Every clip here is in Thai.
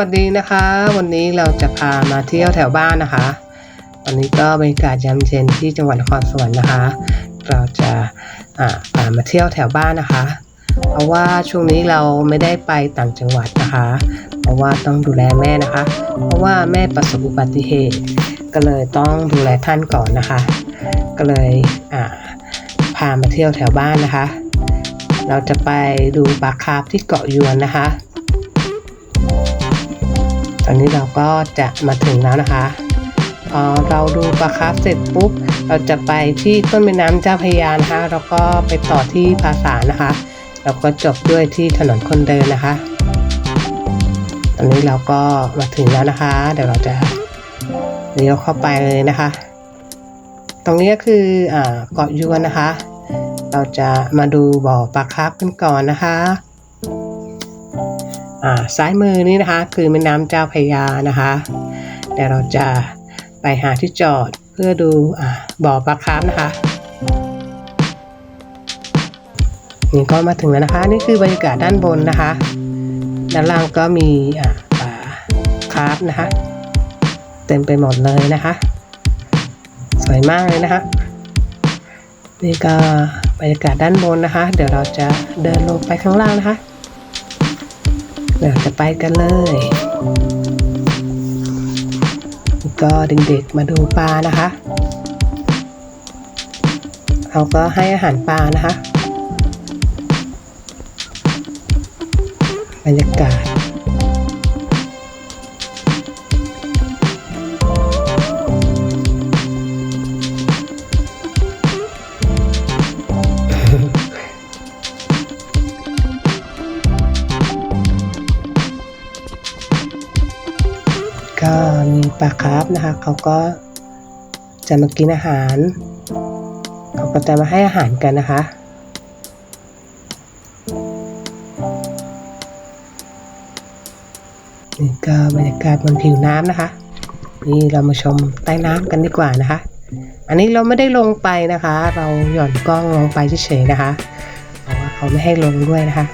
สวัสดีนะคะ วันนี้เราจะพามาเที่ยวแถวบ้านนะคะ วันนี้ก็บรรยากาศยามเย็นที่จังหวัดนครสวรรค์นะคะ เราจะาพามาเที่ยวแถวบ้านนะคะ เพราะว่าช่วงนี้เราไม่ได้ไปต่างจังหวัดนะคะ เพราะว่าต้องดูแลแม่นะคะ เพราะว่าแม่ประสบอุบัติเหตุ ก็เลยต้องดูแลท่านก่อนนะคะ ก็เลยพามาเที่ยวแถวบ้านนะคะ เราจะไปดูปลาคาร์ฟที่เกาะยวนนะคะ อนนี้เราก็จะมาถึงแล้วนะคะเราดูปลาคาร์ฟเสร็จปุ๊บ เราจะไปที่ต้นแม่น้ำเจ้าพยานะคะแล้วก็ไปต่อที่ภาษานะคะ แล้วก็จบด้วยที่ถนนคนเดินนะคะ ตอนนี้เราก็มาถึงแล้วนะคะ เดี๋ยวเราจะเลี้ยวเข้าไปเลยนะคะ ตรงนี้ก็คืออเกาะยวนนะคะ เราจะมาดูบ่อปลาคาร์ฟกันก่อนนะคะ อ่าซ้ายมือนี้นะคะ คือแม่น้ำเจ้าพยานะคะเดี๋ยวเราจะไปหาที่จอดเพื่อดูอ่าบ่อปลาคาร์ฟนะคะนี่ก็มาถึงแล้วนะคะ นี่คือบรรยากาศด้านบนนะคะ ด้านล่างก็มีอ่าปลาคาร์ฟนะคะ เต็มไปหมดเลยนะคะ สวยมากเลยนะคะนี่ก็บรรยากาศด้านบนนะคะ เดี๋ยวเราจะเดินลงไปข้างล่างนะคะ เดี๋ยวจะไปกันเลย ก็เด็กๆมาดูปลานะคะเราก็ให้อาหารปลานะคะ บรรยากาศ ก็มีปลาคาร์ฟนะคะเขาก็จะมากินอาหาร เขาก็จะมาให้อาหารกันนะคะ นี่ก็บรรยากาศบนผิวน้ำนะคะ นี่เรามาชมใต้น้ำกันดีกว่านะคะ อันนี้เราไม่ได้ลงไปนะคะ เราหย่อนกล้องลงไปเฉยๆนะคะเพราะว่าเขาไม่ให้ลงด้วยนะคะ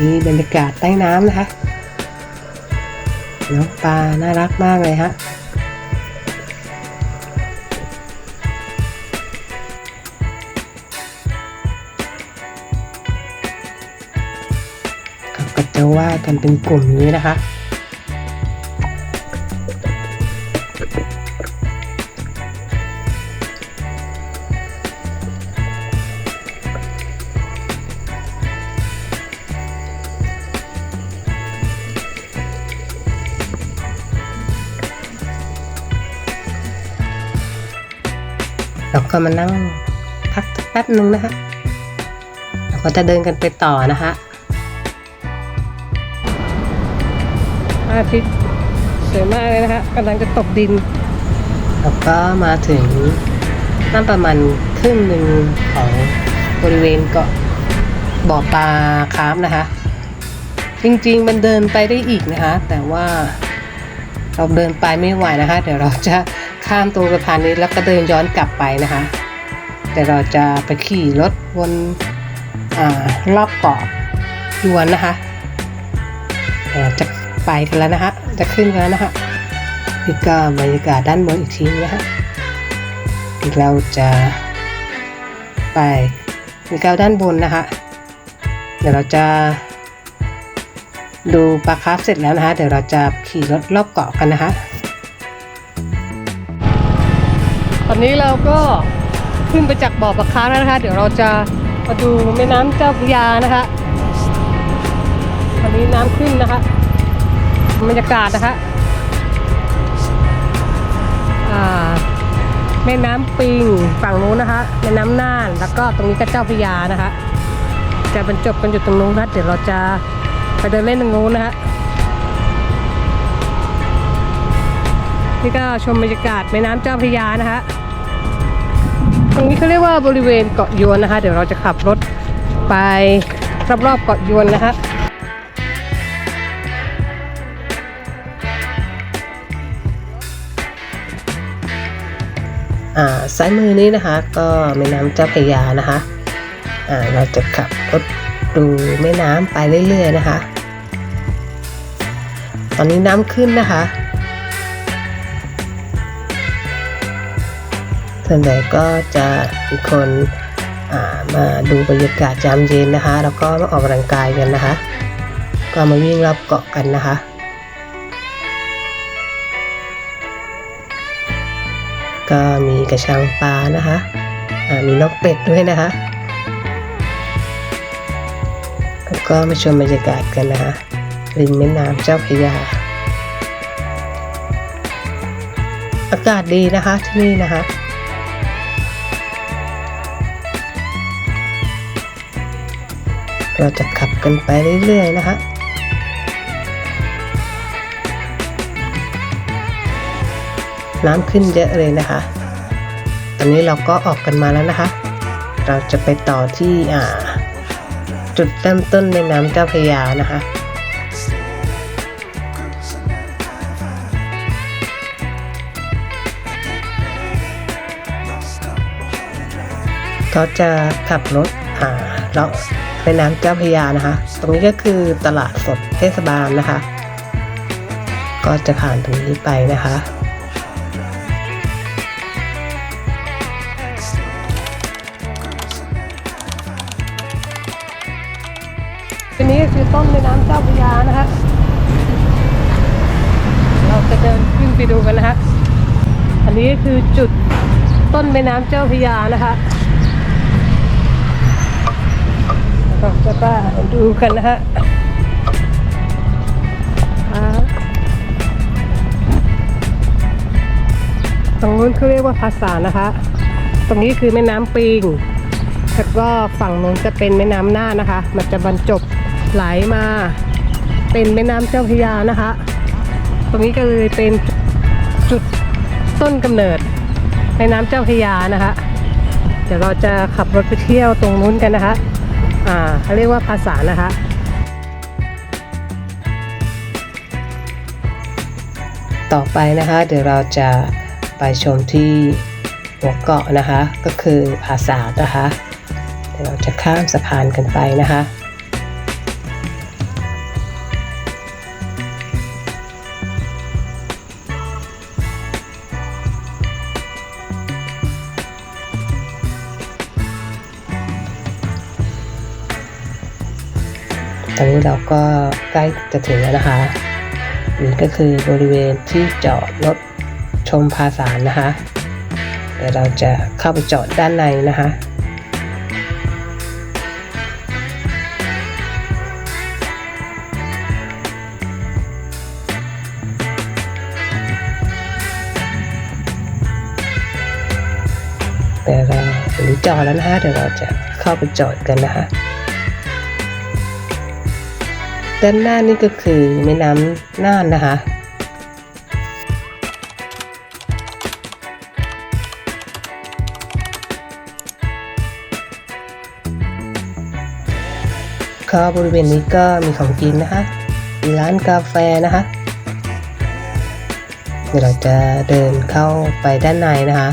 นี่บรรยากาศใต้น้ำนะคะ น้องปลา น่ารักมากเลยฮะขาก็จะว่ากันเป็นกลุ่มนี้นะคะ ก็มานั่งพักแป๊บนึงนะคะเราก็จะเดินกันไปต่อนะคะพระอาทิตย์สวยมากเลยนะคะกำลังจะตกดิน แล้วก็มาถึงนั่นประมาณครึ่งหนึ่งของบริเวณเกาะบ่อปลาคาร์ฟนะคะ จริงๆมันเดินไปได้อีกนะคะ แต่ว่าเราเดินไปไม่ไหวนะคะ เดี๋ยวเราจะ ข้ามตรงสะพานนี้แล้วก็เดินย้อนกลับไปนะคะ แต่เราจะไปขี่รถวนอรอบเกาะยวนนะคะเดี๋ยวจะไปกันแล้วนะคะจะขึ้นกันแล้วนะคะนี่ก็บรรยากาศด้านบนอีกทีนึงนะคะเราจะไปนี่ก็ด้านบนนะคะ เดี๋ยวเราจะดูปลาคาร์ฟเสร็จแล้วนะคะ เดี๋ยวเราจะขี่รถรอบเกาะกันนะคะ ตอนนี้เราก็ขึ้นไปจากบ่อปลาคาร์ฟแล้วนะคะ เดี๋ยวเราจะมาดูแม่น้ำเจ้าพระยานะคะตอนนี้น้ำขึ้นนะคะบรรยากาศนะคะแม่น้ำปิงฝั่งนู้นนะคะแม่น้ำน่านแล้วก็ตรงนี้ก็เจ้าพระยานะคะ จะบรรจบกันอยู่ตรงนู้นนะเดี๋ยวเราจะไปเดินเล่นตรงนู้นนะฮะนี่ก็ชมบรรยากาศแม่น้ำเจ้าพระยานะฮะ ตรงนี้เขาเรียกว่าบริเวณเกาะยวนนะคะ เดี๋ยวเราจะขับรถไปรอบๆเกาะยวนนะคะอ่าซ้ายมือนี้นะคะ ก็แม่น้ำเจ้าพระยานะคะอ่าเราจะขับรถดูแม่น้ำไปเรื่อยๆนะคะ ตอนนี้น้ำขึ้นนะคะ ส่วนใหญ่ก็จะมีคนามาดูบรรยากาศยามเย็นนะคะ แล้วก็มาออกกำลังกายกันนะคะ ก็มาวิ่งรอบเกาะกันนะคะก็มีกระชังปลานะคะมีนกเป็ดด้วยนะคะแล้วก็มาชมบรรยากาศกันนะคะริมแม่น้ำเจ้าพระยา อากาศดีนะคะที่นี่นะคะ เราจะขับกันไปเรื่อย ๆ นะคะน้ำขึ้นเยอะเลยนะคะ ตอนนี้เราก็ออกกันมาแล้วนะคะ เราจะไปต่อที่อ่า จุดเริ่มต้นในน้ำเจ้าพยานะคะ เขาจะขับรถอ่าเลาะ ม่น้ำเจ้าพระยานะคะ ตรงนี้ก็คือตลาดสดเทศบาลนะคะ ก็จะผ่านตรงนี้ไปนะคะอันนี้คือต้นแม่น้ำเจ้าพระยานะคะ เราจะเดินขึ้นไปดูกันนะคะ อันนี้คือจุดต้นแม่น้ำเจ้าพระยานะคะ เราจะไปดูกันนะฮะตรงนู้นเขาเรียกว่าภาษานะคะ ตรงนี้คือแม่น้ำปิง แล้วก็ฝั่งนู้นจะเป็นแม่น้ำน่านะคะ มันจะบรรจบไหลมา เป็นแม่น้ำเจ้าพระยานะคะ ตรงนี้ก็เลยเป็นจุดต้นกำเนิดแม่น้ำเจ้าพระยานะคะ เดี๋ยวเราจะขับรถไปเที่ยวตรงนู้นกันนะคะ อ่าเขาเรียกว่าภาษานะคะต่อไปนะคะเดี๋ยวเราจะไปชมที่หัวเกาะนะคะ ก็คือภาษานะคะเดี๋ยวเราจะข้ามสะพานกันไปนะคะ ตอนนี้เราก็ใกล้จะถึงแล้วนะคะ นี่ก็คือบริเวณที่จอดรถชมภาษานะคะ เดี๋ยวเราจะเข้าไปจอดด้านในนะคะแต่เราถึงจอดแล้วนะคะเดี๋ยวเราจะเข้าไปจอดกันนะคะ ด้านหน้านี่ก็คือแม่น้ำน่านนะคะก็บริเวณนี้ก็มีของกินนะคะมีร้านกาแฟนะคะเดี๋ยวเราจะเดินเข้าไปด้านในนะคะ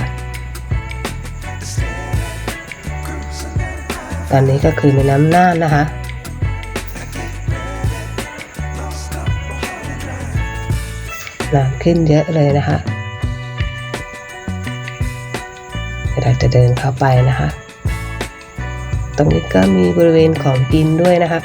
ตอนนี้ก็คือแม่น้ำน่านนะคะ น้ำขึ้นเยอะเลยนะคะเดี๋ยวเราจะเดินเข้าไปนะคะ ตรงนี้ก็มีบริเวณของกินด้วยนะคะ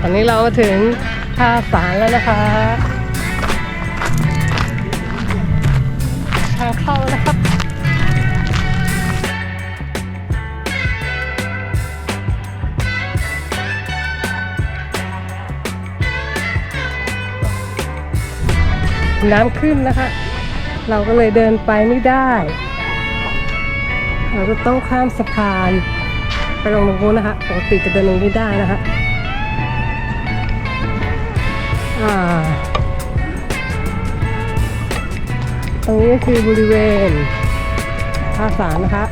ตอนนี้เรามาถึง ท่าสารแล้วนะคะทางเข้าแล้วนะครับน้ำขึ้นนะคะ เราก็เลยเดินไปไม่ได้ เราจะต้องข้ามสะพาน ไปลงตรงนู้นนะคะ ปกติจะเดินลงนี้ได้นะคะ ตรงนี้ก็คือบริเวณท่าสารนะคะ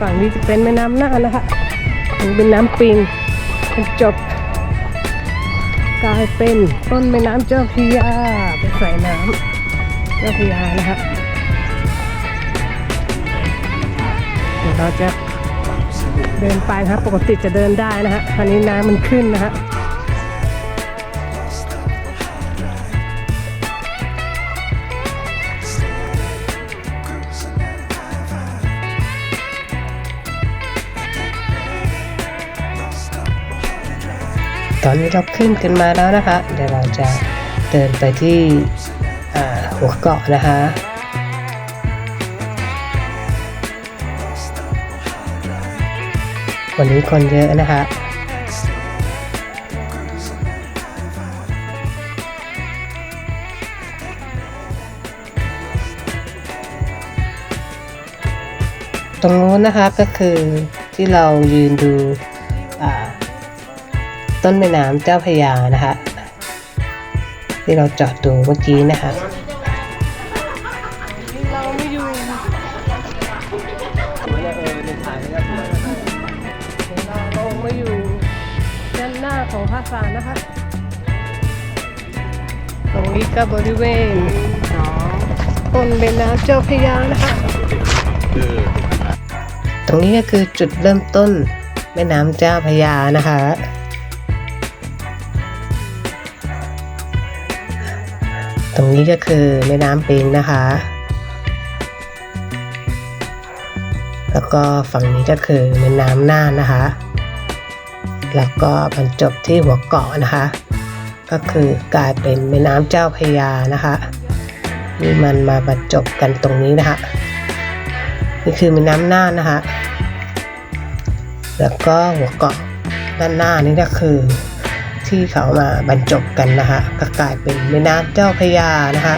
ฝั่งนี้จะเป็นแม่น้ำหน่านะคะอันเป็นน้ำปิงบรรจบ กลายเป็นต้นแม่น้ำเจ้าพระยาเป็นสายน้ำเจ้าพระยานะฮะเดี๋ยวเราจะเดินไปนะครับปกติจะเดินได้นะฮะคราวนี้น้ำมันขึ้นนะฮะ ตอนนี้เราขึ้นกันมาแล้วนะคะ เดี๋ยวเราจะเดินไปที่หัวเกาะนะคะวันนี้คนเยอะนะคะตรงนู้นนะคะก็คือที่เรายืนดู ต้นแม่น้ำเจ้าพระยานะคะ ที่เราจอดดูเมื่อกี้นะคะเราไม่อยู่เราไม่อยู่ด้านหน้าของภาคกลางนะคะ ตรงนี้ก็บริเวณต้นแม่น้ำเจ้าพระยานะคะตรงนี้ก็คือจุดเริ่มต้นแม่น้ำเจ้าพระยานะคะ รงนี้ก็คือแม่น้ำปิงนะคะ แล้วก็ฝั่งนี้ก็คือแม่น้ำน่านนะคะ แล้วก็บรรจบที่หัวเกาะนะคะ ก็คือกลายเป็นแม่น้ำเจ้าพยานะคะนี่มันมาบรรจบกันตรงนี้นะคะ นี่คือแม่น้ำน่านนะคะ แล้วก็หัวเกาะด้านหน้านี่ก็คือ ที่เขามาบรรจบกันนะคะก็กลายเป็นแม่น้ำเจ้าพระยานะคะ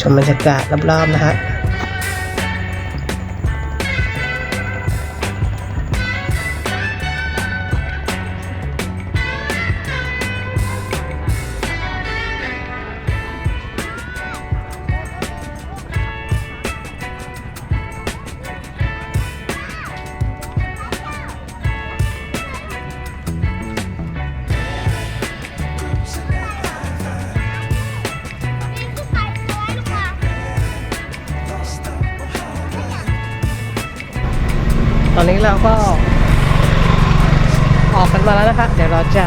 ชมบรรยากาศรอบๆนะคะ อนนี้เราก็ ออกกันมาแล้วนะคะ เดี๋ยวเราจะ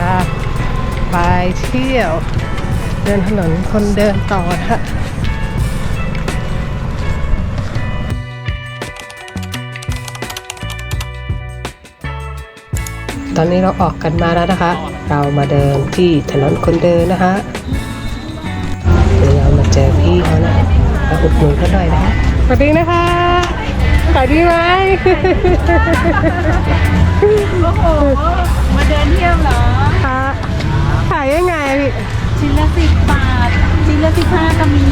ไปเที่ยว เดินถนนคนเดินต่อนะคะตอนนี้เราออกกันมาแล้วนะคะ เรามาเดินที่ถนนคนเดินนะคะเดี๋ยวเรามาเจอพี่เขานะมาอุดหนุนเขาหน่อยนะคะสวัสดีนะคะ ขายดีไหมโอ้โห มาเดินเที่ยวเหรอคะขายยังไงพี่ ชิ้นละสิบบาท ชิ้นละสิบห้าก็มี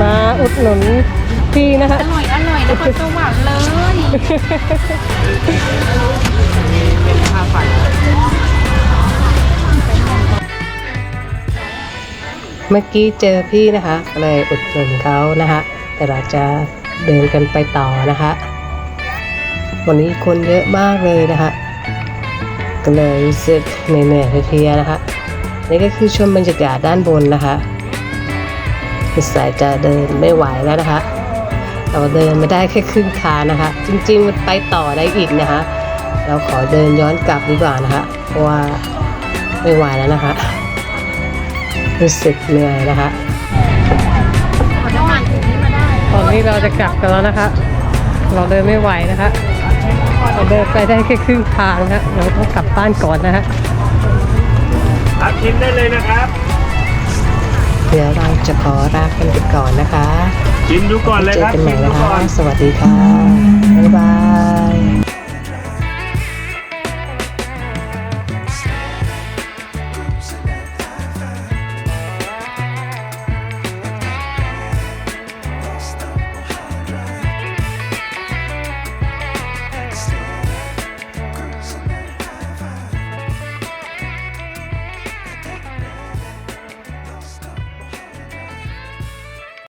มาอุดหนุนพี่นะคะ อร่อยอร่อยนครสวรรค์เลยเป็นผ้าฝัน เมื่อกี้เจอพี่นะคะก็เลยอุดหนุนเขานะคะ แต่เราจะเดินกันไปต่อนะคะ วันนี้คนเยอะมากเลยนะคะ ก็เลยรู้สึกเหนื่อยๆเพลียๆนะคะ นี่ก็คือชมบรรยากาศด้านบนนะคะคือสายจะเดินไม่ไหวแล้วนะคะเราเดินไม่ได้แค่ครึ่งทางนะคะ จริงๆมันไปต่อได้อีกนะคะ เราขอเดินย้อนกลับดีกว่านะคะ เพราะว่าไม่ไหวแล้วนะคะ รู้สึกเหนื่อยนะคะขอน้ำมันถึงนี้มาได้ตอนนี้เราจะกลับกันแล้วนะคะ เราเดินไม่ไหวนะคะเราเดินไปได้แค่ครึ่งทางนะคะเราต้องกลับบ้านก่อนนะฮะรับชิมได้เลยนะครับ เดี๋ยวเราจะขอลากันไปก่อนนะคะชิมดูก่อนเลยเจอครับกันใหม่ชิมดูนะคะก่อนสวัสดีค่ะบ๊ายบาย